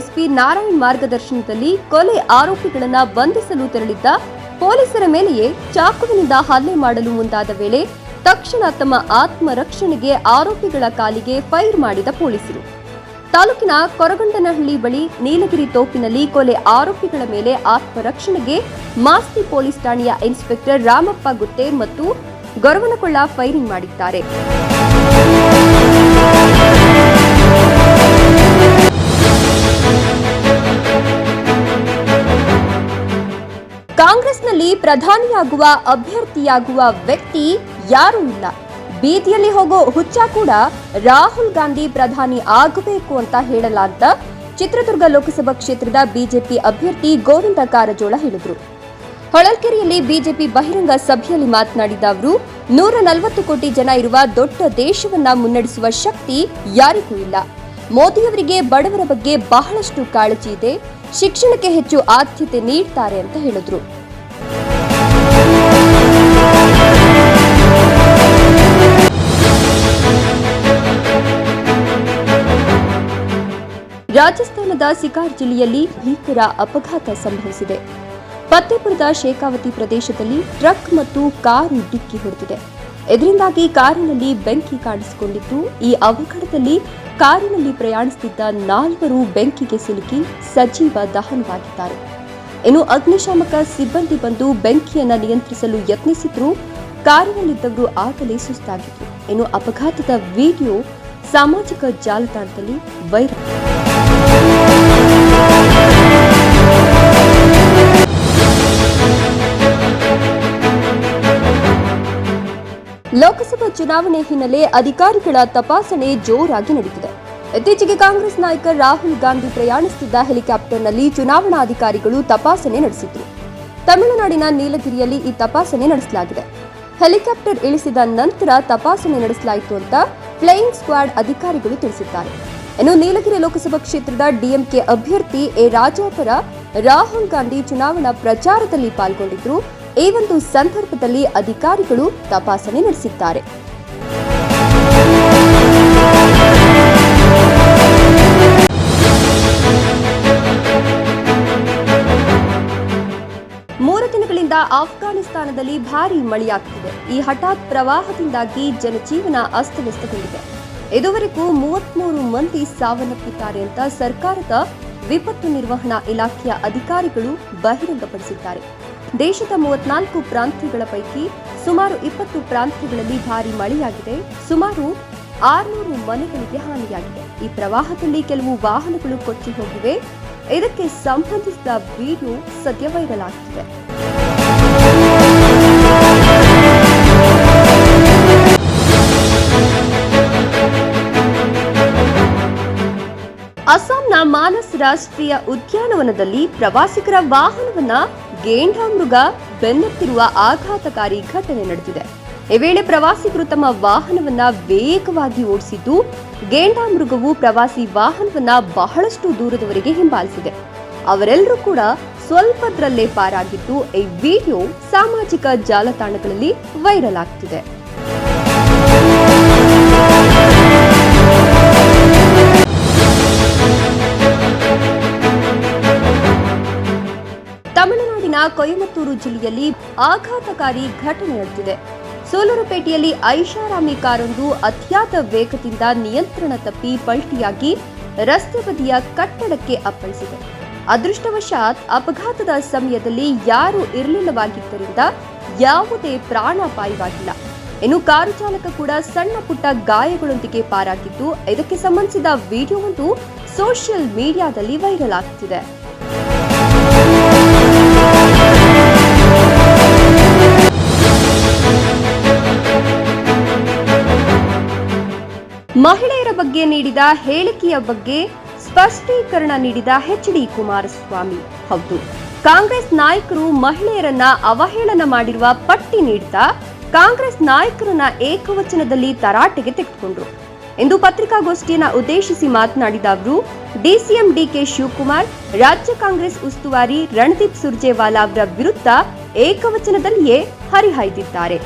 SP Narayan ಮಾರ್ಗದರ್ಶನದಲ್ಲಿ ಕೊಲೆ ಆರೋಪಿಗಳನ್ನ ಬಂಧಿಸಲು ತೆರಳಿದ್ದ ಪೊಲೀಸರ ಮೇಲೆಯೇ ಚಾಕುವಿನಿಂದ ಹಲ್ಲೆ ಮಾಡಲು ಮುಂದಾದ ವೇಳೆ ತಕ್ಷಣ ತಮ್ಮ ಆತ್ಮರಕ್ಷಣೆಗೆ ಆರೋಪಿಗಳ ಕಾಲಿಗೆ ಫೈರ್ ಮಾಡಿದ ಪೊಲೀಸರು. ತಾಲೂಕಿನ ಕೊರಗೊಂಡನಹಳ್ಳಿ ಬಳಿ ನೀಲಗಿರಿ ತೋಪಿನಲ್ಲಿ ಕೊಲೆ ಆರೋಪಿಗಳ ಮೇಲೆ ಆತ್ಮರಕ್ಷಣೆಗೆ ಮಾಸ್ತಿ ಪೊಲೀಸ್ ಠಾಣೆಯ ಇನ್ಸ್ಪೆಕ್ಟರ್ ರಾಮಪ್ಪ ಗುತ್ತೆ ಮತ್ತು ಗೊರವನಕೊಳ್ಳ ಫೈರಿಂಗ್ ಮಾಡಿದ್ದಾರೆ. ಕಾಂಗ್ರೆಸ್ನಲ್ಲಿ ಪ್ರಧಾನಿಯಾಗುವ, ಅಭ್ಯರ್ಥಿಯಾಗುವ ವ್ಯಕ್ತಿ ಯಾರೂ ಇಲ್ಲ. ಬೀದಿಯಲ್ಲಿ ಹೋಗೋ ಹುಚ್ಚ ಕೂಡ ರಾಹುಲ್ ಗಾಂಧಿ ಪ್ರಧಾನಿ ಆಗಬೇಕು ಅಂತ ಹೇಳಲಾದ ಚಿತ್ರದುರ್ಗ ಲೋಕಸಭಾ ಕ್ಷೇತ್ರದ ಬಿಜೆಪಿ ಅಭ್ಯರ್ಥಿ ಗೋವಿಂದ ಕಾರಜೋಳ ಹೇಳಿದರು. ಹೊಳಲ್ಕೆರೆಯಲ್ಲಿ ಬಿಜೆಪಿ ಬಹಿರಂಗ ಸಭೆಯಲ್ಲಿ ಮಾತನಾಡಿದ ಅವರು, ನೂರ ನಲವತ್ತು ಕೋಟಿ ಜನ ಇರುವ ದೊಡ್ಡ ದೇಶವನ್ನ ಮುನ್ನಡೆಸುವ ಶಕ್ತಿ ಯಾರಿಗೂ ಇಲ್ಲ. ಮೋದಿಯವರಿಗೆ ಬಡವರ ಬಗ್ಗೆ ಬಹಳಷ್ಟು ಕಾಳಜಿ ಇದೆ, ಶಿಕ್ಷಣಕ್ಕೆ ಹೆಚ್ಚು ಆದ್ಯತೆ ನೀಡ್ತಾರೆ ಅಂತ ಹೇಳಿದ್ರು. ರಾಜಸ್ಥಾನದ ಸಿಕಾರ್ ಜಿಲ್ಲೆಯಲ್ಲಿ ಭೀಕರ ಅಪಘಾತ ಸಂಭವಿಸಿದೆ. ಫತ್ತೇಪುರದ ಶೇಖಾವತಿ ಪ್ರದೇಶದಲ್ಲಿ ಟ್ರಕ್ ಮತ್ತು ಕಾರು ಡಿಕ್ಕಿ ಹೊಡೆದಿದೆ. ಇದರಿಂದಾಗಿ ಕಾರಿನಲ್ಲಿ ಬೆಂಕಿ ಕಾಣಿಸಿಕೊಂಡಿದ್ದು, ಈ ಅವಘಡದಲ್ಲಿ ಕಾರಿನಲ್ಲಿ ಪ್ರಯಾಣಿಸುತ್ತಿದ್ದ ನಾಲ್ವರು ಬೆಂಕಿಗೆ ಸಿಲುಕಿ ಸಜೀವ ದಹನವಾಗಿದ್ದಾರೆ. ಇನ್ನು ಅಗ್ನಿಶಾಮಕ ಸಿಬ್ಬಂದಿ ಬಂದು ಬೆಂಕಿಯನ್ನು ನಿಯಂತ್ರಿಸಲು ಯತ್ನಿಸಿದ್ರು ಕಾರಿನಲ್ಲಿದ್ದವರು ಆಗಲೇ ಸುಸ್ತಾಗಿತ್ತು ಇನ್ನು ಅಪಘಾತದ ವಿಡಿಯೋ ಸಾಮಾಜಿಕ ಜಾಲತಾಣದಲ್ಲಿ ವೈರಲ್ ಲೋಕಸಭಾ ಚುನಾವಣೆ ಹಿನ್ನೆಲೆ ಅಧಿಕಾರಿಗಳ ತಪಾಸಣೆ ಜೋರಾಗಿ ನಡೆದಿದೆ ಇತ್ತೀಚೆಗೆ ಕಾಂಗ್ರೆಸ್ ನಾಯಕ ರಾಹುಲ್ ಗಾಂಧಿ ಪ್ರಯಾಣಿಸುತ್ತಿದ್ದ ಹೆಲಿಕಾಪ್ಟರ್ನಲ್ಲಿ ಚುನಾವಣಾಧಿಕಾರಿಗಳು ತಪಾಸಣೆ ನಡೆಸಿದ್ರು. ತಮಿಳುನಾಡಿನ ನೀಲಗಿರಿಯಲ್ಲಿ ಈ ತಪಾಸಣೆ ನಡೆಸಲಾಗಿದೆ. ಹೆಲಿಕಾಪ್ಟರ್ ಇಳಿಸಿದ ನಂತರ ತಪಾಸಣೆ ನಡೆಸಲಾಯಿತು ಅಂತ ಫ್ಲೈಯಿಂಗ್ ಸ್ಕ್ವಾಡ್ ಅಧಿಕಾರಿಗಳು ತಿಳಿಸಿದ್ದಾರೆ. ಇನ್ನು ನೀಲಗಿರಿ ಲೋಕಸಭಾ ಕ್ಷೇತ್ರದ ಡಿಎಂಕೆ ಅಭ್ಯರ್ಥಿ ಎ ರಾಜಾಪುರ ರಾಹುಲ್ ಗಾಂಧಿ ಚುನಾವಣಾ ಪ್ರಚಾರದಲ್ಲಿ ಪಾಲ್ಗೊಂಡಿದ್ರು ಈ ಒಂದು ಸಂದರ್ಭದಲ್ಲಿ ಅಧಿಕಾರಿಗಳು ತಪಾಸಣೆ ನಡೆಸಿದ್ದಾರೆ. ಮೂರು ದಿನಗಳಿಂದ ಆಫ್ಘಾನಿಸ್ತಾನದಲ್ಲಿ ಭಾರೀ ಮಳೆಯಾಗ್ತಿದೆ. ಈ ಹಠಾತ್ ಪ್ರವಾಹದಿಂದಾಗಿ ಜನಜೀವನ ಅಸ್ತವ್ಯಸ್ತಗೊಂಡಿದೆ. ಇದುವರೆಗೂ ಮೂವತ್ಮೂರು ಮಂದಿ ಸಾವನ್ನಪ್ಪಿದ್ದಾರೆ ಅಂತ ಸರ್ಕಾರದ ವಿಪತ್ತು ನಿರ್ವಹಣಾ ಇಲಾಖೆಯ ಅಧಿಕಾರಿಗಳು ಬಹಿರಂಗಪಡಿಸಿದ್ದಾರೆ. ದೇಶದ ಮೂವತ್ನಾಲ್ಕು ಪ್ರಾಂತ್ಯಗಳ ಪೈಕಿ ಸುಮಾರು ಇಪ್ಪತ್ತು ಪ್ರಾಂತ್ಯಗಳಲ್ಲಿ ಭಾರಿ ಮಳೆಯಾಗಿದೆ. ಸುಮಾರು ಆರುನೂರು ಮನೆಗಳಿಗೆ ಹಾನಿಯಾಗಿದೆ. ಈ ಪ್ರವಾಹದಲ್ಲಿ ಕೆಲವು ವಾಹನಗಳು ಕೊಚ್ಚಿ ಹೋಗಿವೆ. ಇದಕ್ಕೆ ಸಂಬಂಧಿಸಿದ ವಿಡಿಯೋ ಸದ್ಯ ವೈರಲ್ ಅಸ್ಸಾಂನ ಮಾನಸ್ ರಾಷ್ಟ್ರೀಯ ಉದ್ಯಾನವನದಲ್ಲಿ ಪ್ರವಾಸಿಗರ ವಾಹನವನ್ನ ಗೇಂಡಾಮೃಗ ಬೆನ್ನತ್ತಿರುವ ಆಘಾತಕಾರಿ ಘಟನೆ ನಡೆದಿದೆ. ಈ ವೇಳೆ ಪ್ರವಾಸಿಗರು ತಮ್ಮ ವಾಹನವನ್ನ ವೇಗವಾಗಿ ಓಡಿಸಿದ್ದು ಗೇಂಡಾಮೃಗವು ಪ್ರವಾಸಿ ವಾಹನವನ್ನ ಬಹಳಷ್ಟು ದೂರದವರೆಗೆ ಹಿಂಬಾಲಿಸಿದೆ. ಅವರೆಲ್ಲರೂ ಕೂಡ ಸ್ವಲ್ಪದ್ರಲ್ಲೇ ಪಾರಾಗಿದ್ದು, ಈ ವಿಡಿಯೋ ಸಾಮಾಜಿಕ ಜಾಲತಾಣಗಳಲ್ಲಿ ವೈರಲ್ ಆಗ್ತಿದೆ. ಕೊಯಮತ್ತೂರು ಜಿಲ್ಲೆಯಲ್ಲಿ ಆಘಾತಕಾರಿ ಘಟನೆ ನಡೆದಿದೆ. ಸೋಲೂರುಪೇಟೆಯಲ್ಲಿ ಐಷಾರಾಮಿ ಕಾರೊಂದು ಅತಿಯಾದ ವೇಗದಿಂದ ನಿಯಂತ್ರಣ ತಪ್ಪಿ ಪಲ್ಟಿಯಾಗಿ ರಸ್ತೆ ಬದಿಯ ಕಟ್ಟಡಕ್ಕೆ ಅಪ್ಪಳಿಸಿದೆ. ಅದೃಷ್ಟವಶಾತ್ ಅಪಘಾತದ ಸಮಯದಲ್ಲಿ ಯಾರೂ ಇರಲಿಲ್ಲವಾಗಿದ್ದರಿಂದ ಯಾವುದೇ ಪ್ರಾಣಾಪಾಯವಾಗಿಲ್ಲ ಇನ್ನು ಕಾರು ಚಾಲಕ ಕೂಡ ಸಣ್ಣ ಪುಟ್ಟ ಗಾಯಗಳೊಂದಿಗೆ ಪಾರಾಗಿದ್ದು, ಇದಕ್ಕೆ ಸಂಬಂಧಿಸಿದ ವಿಡಿಯೋವೊಂದು ಸೋಷಿಯಲ್ ಮೀಡಿಯಾದಲ್ಲಿ ವೈರಲ್ ಆಗ್ತಿದೆ. ಮಹಿಳೆಯರ ಬಗ್ಗೆ ನೀಡಿದ ಹೇಳಿಕೆಯ ಬಗ್ಗೆ ಸ್ಪಷ್ಟೀಕರಣ ನೀಡಿದ ಎಚ್ ಡಿ ಕುಮಾರಸ್ವಾಮಿ. ಹೌದು, ಕಾಂಗ್ರೆಸ್ ನಾಯಕರು ಮಹಿಳೆಯರನ್ನ ಅವಹೇಳನ ಮಾಡಿರುವ ಪಟ್ಟಿ ನೀಡ್ತಾ ಕಾಂಗ್ರೆಸ್ ನಾಯಕರನ್ನ ಏಕವಚನದಲ್ಲಿ ತರಾಟೆಗೆ ತೆಗೆದುಕೊಂಡ್ರು. ಎಂದು ಪತ್ರಿಕಾಗೋಷ್ಠಿಯನ್ನ ಉದ್ದೇಶಿಸಿ ಮಾತನಾಡಿದ ಅವರು, ಡಿಸಿಎಂ ಡಿಕೆ ಶಿವಕುಮಾರ್, ರಾಜ್ಯ ಕಾಂಗ್ರೆಸ್ ಉಸ್ತುವಾರಿ ರಣದೀಪ್ ಸುರ್ಜೇವಾಲಾ ಅವರ ವಿರುದ್ಧ ಏಕವಚನದಲ್ಲಿಯೇ ಹರಿಹಾಯ್ದಿದ್ದಾರೆ.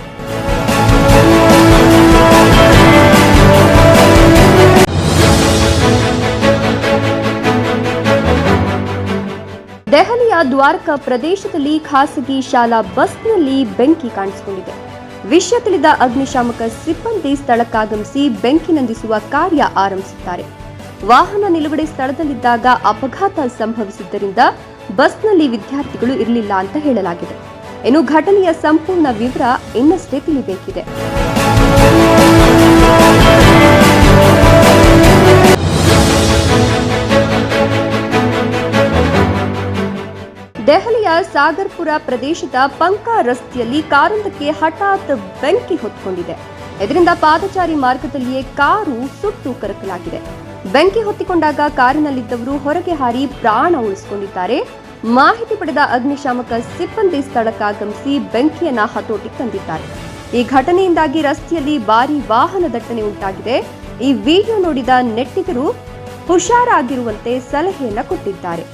ದೆಹಲಿಯ ದ್ವಾರಕಾ ಪ್ರದೇಶದಲ್ಲಿ ಖಾಸಗಿ ಶಾಲಾ ಬಸ್ನಲ್ಲಿ ಬೆಂಕಿ ಕಾಣಿಸಿಕೊಂಡಿದೆ. ವಿಷಯ ತಿಳಿದ ಅಗ್ನಿಶಾಮಕ ಸಿಬ್ಬಂದಿ ಸ್ಥಳಕ್ಕಾಗಮಿಸಿ ಬೆಂಕಿ ನಂದಿಸುವ ಕಾರ್ಯ ಆರಂಭಿಸುತ್ತಾರೆ. ವಾಹನ ನಿಲುಗಡೆ ಸ್ಥಳದಲ್ಲಿದ್ದಾಗ ಅಪಘಾತ ಸಂಭವಿಸಿದ್ದರಿಂದ ಬಸ್ನಲ್ಲಿ ವಿದ್ಯಾರ್ಥಿಗಳು ಇರಲಿಲ್ಲ ಅಂತ ಹೇಳಲಾಗಿದೆ. ಇನ್ನು ಘಟನೆಯ ಸಂಪೂರ್ಣ ವಿವರ ಇನ್ನಷ್ಟೇ ತಿಳಿಬೇಕಿದೆ. ಸಾಗರ್ಪುರ ಪ್ರದೇಶದ ಪಂಕಾ ರಸ್ತೆಯಲ್ಲಿ ಕಾರೊಂದಕ್ಕೆ ಹಠಾತ್ ಬೆಂಕಿ ಹೊತ್ತಿಕೊಂಡಿದೆ ಇದರಿಂದ ಪಾದಚಾರಿ ಮಾರ್ಗದಲ್ಲಿಯೇ ಕಾರು ಸುಟ್ಟು ಕರಕಲಾಗಿದೆ. ಬೆಂಕಿ ಹೊತ್ತಿಕೊಂಡಾಗ ಕಾರಿನಲ್ಲಿದ್ದವರು ಹೊರಗೆ ಹಾರಿ ಪ್ರಾಣ ಉಳಿಸಿಕೊಂಡಿದ್ದಾರೆ. ಮಾಹಿತಿ ಪಡೆದ ಅಗ್ನಿಶಾಮಕ ಸಿಬ್ಬಂದಿ ಸ್ಥಳಕ್ಕಾಗಮಿಸಿ ಬೆಂಕಿಯನ್ನ ಹತೋಟಿಗೆ ತಂದಿದ್ದಾರೆ. ಈ ಘಟನೆಯಿಂದಾಗಿ ರಸ್ತೆಯಲ್ಲಿ ಭಾರಿ ವಾಹನ ದಟ್ಟಣೆ ಉಂಟಾಗಿದೆ. ಈ ವಿಡಿಯೋ ನೋಡಿದ ನೆಟ್ಟಿಗರು ಹುಷಾರಾಗಿರುವಂತೆ ಸಲಹೆಯನ್ನ ಕೊಟ್ಟಿದ್ದಾರೆ.